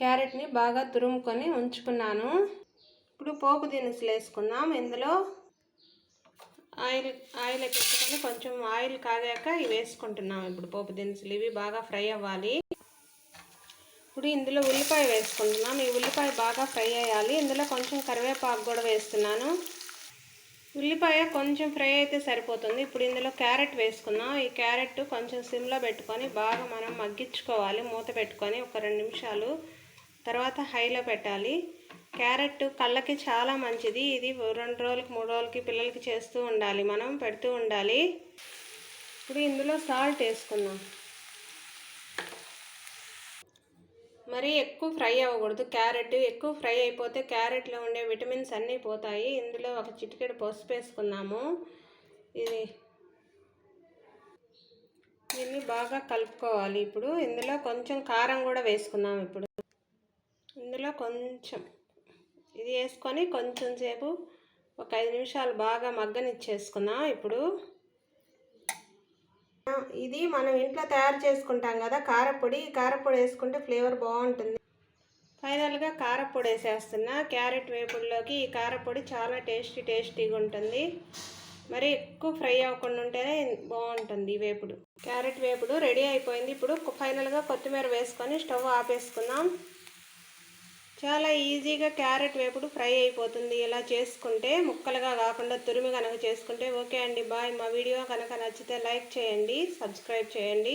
క్యారెట్ని బాగా తురుముకొని ఉంచుకున్నాను. ఇప్పుడు పోపు దినుసులు వేసుకుందాం. ఇందులో ఆయిల్ ఆయిల్ పెట్టుకొని కొంచెం ఆయిల్ కాగాక ఇవి వేసుకుంటున్నాం. ఇప్పుడు పోపు దినుసులు ఇవి బాగా ఫ్రై అవ్వాలి. ఇప్పుడు ఇందులో ఉల్లిపాయ వేసుకుంటున్నాం. ఈ ఉల్లిపాయ బాగా ఫ్రై అయ్యాలి. ఇందులో కొంచెం కరివేపాకు కూడా వేస్తున్నాను. ఉల్లిపాయ కొంచెం ఫ్రై అయితే సరిపోతుంది. ఇప్పుడు ఇందులో క్యారెట్ వేసుకుందాం. ఈ క్యారెట్ కొంచెం సిమ్లో పెట్టుకొని బాగా మనం మగ్గించుకోవాలి. మూత పెట్టుకొని ఒక రెండు నిమిషాలు తర్వాత హైలో పెట్టాలి. క్యారెట్ కళ్ళకి చాలా మంచిది. ఇది రెండు రోజులకి మూడు రోజులకి పిల్లలకి చేస్తూ ఉండాలి. మనం పెడుతూ ఉండాలి. ఇప్పుడు ఇందులో సాల్ట్ వేసుకుందాం. మరీ ఎక్కువ ఫ్రై అవ్వకూడదు. క్యారెట్ ఎక్కువ ఫ్రై అయిపోతే క్యారెట్లో ఉండే విటమిన్స్ అన్నీ పోతాయి. ఇందులో ఒక చిటికెడు పసుపు వేసుకున్నాము ఇది దీన్ని బాగా కలుపుకోవాలి. ఇప్పుడు ఇందులో కొంచెం కారం కూడా వేసుకుందాం ఇప్పుడు. ఇందులో కొంచెం ఇది వేసుకొని కొంచెం సేపు ఒక ఐదు నిమిషాలు బాగా మగ్గనిచ్చేసుకుందాం ఇప్పుడు. ఇది మనం ఇంట్లో తయారు చేసుకుంటాం కదా కారపొడి ఈ కారపొడి వేసుకుంటే ఫ్లేవర్ బాగుంటుంది. ఫైనల్గా కారపొడి వేసేస్తున్నా. క్యారెట్ వేపుడులోకి ఈ కారపొడి చాలా టేస్టీ టేస్టీగా ఉంటుంది. మరి ఎక్కువ ఫ్రై అవ్వకుండా ఉంటేనే బాగుంటుంది ఈ వేపుడు. క్యారెట్ వేపుడు రెడీ అయిపోయింది. ఇప్పుడు ఫైనల్గా కొత్తిమీర వేసుకొని స్టవ్ ఆపేసుకుందాం. చాలా ఈజీగా క్యారెట్ వేపుడు ఫ్రై అయిపోతుంది. ఇలా చేసుకుంటే ముక్కలుగా కాకుండా తురిమి కనుక చేసుకుంటే ఓకే అండి. బాయ్. మా వీడియో కనుక నచ్చితే లైక్ చేయండి సబ్స్క్రైబ్ చేయండి.